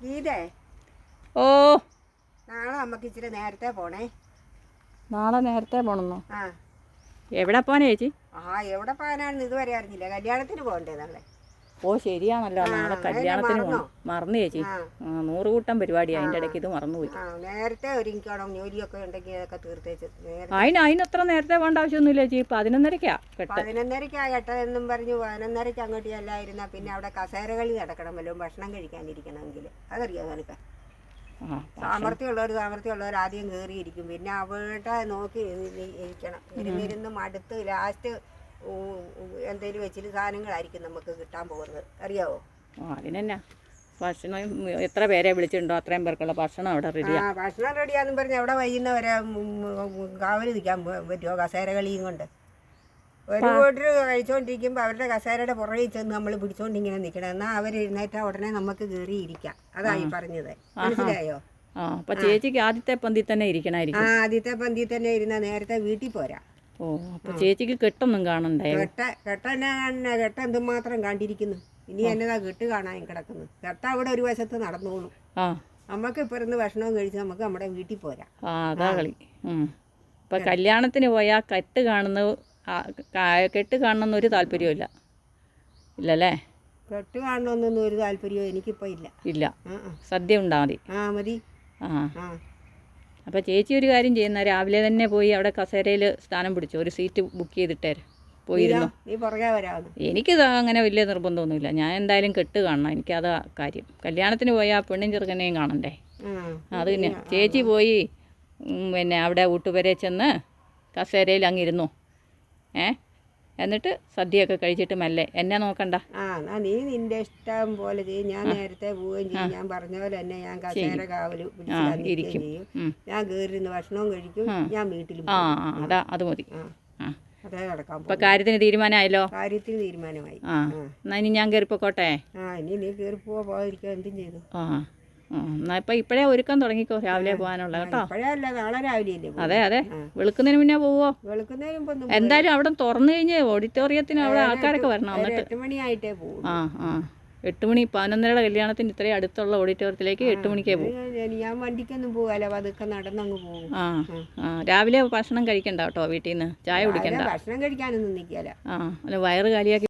ഗീതേ ഓ. നാളെ നമുക്ക് ഇച്ചിരി നേരത്തെ പോണേ. നാളെ നേരത്തെ പോണെന്നോ? ആ. എവിടെ പോകാനാ ചേച്ചി? ആ എവിടെ പോകാനാണെന്ന് ഇതുവരെ അറിഞ്ഞില്ല. കല്യാണത്തിന് പോകണ്ടേ നാളെ? ഓ ശരിയാണല്ലോ. നാളെ കല്യാണത്തിന്? പോകണം മറന്നു ചേച്ചി. നൂറ് കൂട്ടം പരിപാടി അതിന്റെ ഇടയ്ക്ക് ഇത് മറന്നുപോയി. നേരത്തെ ഒരുങ്ങിക്കണം ജോലിയൊക്കെ ഉണ്ടെങ്കിൽ അതൊക്കെ തീർത്തേച്ച്. അതിന് അതിനത്ര നേരത്തെ വേണ്ട ആവശ്യമൊന്നുമില്ല ചേച്ചി. പതിനൊന്നരക്കാ കെട്ട്. പതിനൊന്നരക്കാ കേട്ടതെന്നും പറഞ്ഞു. പതിനൊന്നരക്ക് അങ്ങോട്ട് ചെല്ലായിരുന്ന പിന്നെ അവിടെ കസേരകളി നടക്കണം വല്ലതും ഭക്ഷണം കഴിക്കാനിരിക്കണമെങ്കിൽ അതറിയാം നിനക്ക്? സാമർത്ഥ്യമുള്ളവർ സാമർഥ്യമുള്ളവർ ആദ്യം കയറിയിരിക്കും പിന്നെ അവിടെ നോക്കി ഇരിക്കണം. ഇരുന്നിരുന്ന് അടുത്ത് ലാസ്റ്റ് എന്തെങ്കിലും വെച്ചിട്ട് സാധനങ്ങളായിരിക്കും നമുക്ക് കിട്ടാൻ പോകുന്നത്. അറിയാവോ? ആ അതിനെന്നാ? ഭക്ഷണം എത്ര പേരെ വിളിച്ചിട്ടുണ്ടോ? അത്രയും പേർക്കുള്ള ഭക്ഷണം അവിടെ റെഡിയാ ആ ഭക്ഷണം റെഡിയാന്ന് പറഞ്ഞാൽ അവിടെ വൈകുന്നവരെ കാവൽ നിൽക്കാൻ പറ്റുമോ കസേര കളിയും കൊണ്ട്? ഒരു ഓർഡർ കഴിച്ചുകൊണ്ടിരിക്കുമ്പോൾ അവരുടെ കസേരയുടെ പുറകിൽ ചെന്ന് നമ്മൾ പിടിച്ചോണ്ട് ഇങ്ങനെ നിൽക്കണം. എന്നാൽ അവർ എഴുന്നേറ്റ ഉടനെ നമുക്ക് കയറി ഇരിക്കാം. അതായി പറഞ്ഞത്. മനസ്സിലായോ? ആ അപ്പൊ ചേച്ചിക്ക് ആദ്യത്തെ പന്തി തന്നെ ആ ഇരിക്കണായിരിക്കും ആദ്യത്തെ പന്തി തന്നെ ഇരുന്ന നേരത്തെ വീട്ടിൽ പോരാ. ഓ അപ്പൊ ചേച്ചിക്ക് കെട്ടൊന്നും കാണണ്ടേ കെട്ട കെട്ട കെട്ട എന്തുമാത്രം കണ്ടിരിക്കുന്നു. ഇനി എന്നതാ കെട്ട് കാണാൻ കിടക്കുന്നു കെട്ട അവിടെ ഒരു വശത്ത് നടന്നോളും. നമുക്ക് ഇപ്പൊ ഇരുന്ന് ഭക്ഷണവും കഴിച്ച് നമുക്ക് നമ്മുടെ വീട്ടിൽ പോരാ. ആ അതാ കളി. ഇപ്പൊ കല്യാണത്തിന് പോയാൽ കെട്ട് കാണുന്ന കെട്ട് കാണണമെന്ന് ഒരു താല്പര്യമില്ല ഇല്ലല്ലേ? കെട്ട് കാണണമെന്നൊന്നും ഒരു താല്പര്യവും എനിക്കിപ്പോ ഇല്ല. ഇല്ല. സദ്യ ഉണ്ടാ മതി. ആ മതി. ആ. അപ്പോൾ ചേച്ചി ഒരു കാര്യം ചെയ്യുന്ന രാവിലെ തന്നെ പോയി അവിടെ കസേരയിൽ സ്ഥാനം പിടിച്ചു. ഒരു സീറ്റ് ബുക്ക് ചെയ്തിട്ടേര് പോയിരുന്നു. എനിക്ക് എനിക്കിത് അങ്ങനെ വലിയ നിർബന്ധമൊന്നുമില്ല. ഞാൻ എന്തായാലും കെട്ട് കാണണം. എനിക്കത് കാര്യം. കല്യാണത്തിന് പോയാൽ പെണ്ണും ചെറുക്കനെയും കാണണ്ടേ? ആ അത് തന്നെ ചേച്ചി പോയി പിന്നെ അവിടെ ഊട്ടുപരെ ചെന്ന് കസേരയിൽ അങ്ങിരുന്നു ഏ? എന്നിട്ട് സദ്യയൊക്കെ കഴിച്ചിട്ട് മെല്ലെ. എന്നെ നോക്കണ്ട. ആ എന്നാ നീ നിന്റെ ഇഷ്ടം പോലെ ചെയ്യും. ഞാൻ നേരത്തെ പോവുകയും ചെയ്യും. ഞാൻ പറഞ്ഞ പോലെ തന്നെ ഞാൻ കസേര കാവൽ ഇരിക്കും. ചെയ്യും. ഞാൻ കയറിയിരുന്ന് ഭക്ഷണവും കഴിക്കും. ഞാൻ വീട്ടിൽ ആ അതാ അത് മതി. അതേ കാര്യത്തിന് തീരുമാനമായല്ലോ? കാര്യത്തിന് തീരുമാനമായി. ആ. എന്നാ ഇനി ഞാൻ കയറിപ്പോക്കോട്ടെ ആ ഇനി നീ കേറിപ്പോ പോകാതിരിക്കാൻ എന്തും ചെയ്തു. ആ. ആ ഇപ്പൊ ഇപ്പഴേ ഒരുക്കം തുടങ്ങിക്കോ രാവിലെ പോകാനുള്ള കേട്ടോ? അതെ അതെ. വെളുക്കുന്നതിന് മുന്നേ പോവോ? എന്തായാലും അവിടെ തുറന്നു കഴിഞ്ഞ് ഓഡിറ്റോറിയത്തിന് അവിടെ ആൾക്കാരൊക്കെ വരണം എന്നിട്ട് ആ ആ. എട്ട് മണി പതിനൊന്നരയുടെ കല്യാണത്തിന് ഇത്രയും അടുത്തുള്ള ഓഡിറ്റോറിയത്തിലേക്ക് എട്ട് മണിക്കേ പോകും ഞാൻ വണ്ടിക്കൊന്നും പോകാല പതുക്കെ നടന്നങ്ങ് പോകും ആ ആ. രാവിലെ ഭക്ഷണം കഴിക്കണ്ട കേട്ടോ വീട്ടിൽ നിന്ന് ചായ കുടിക്കണ്ട? ഭക്ഷണം കഴിക്കാനൊന്നും നിൽക്കില്ല ആ അല്ല വയറ് കാലിയാക്കി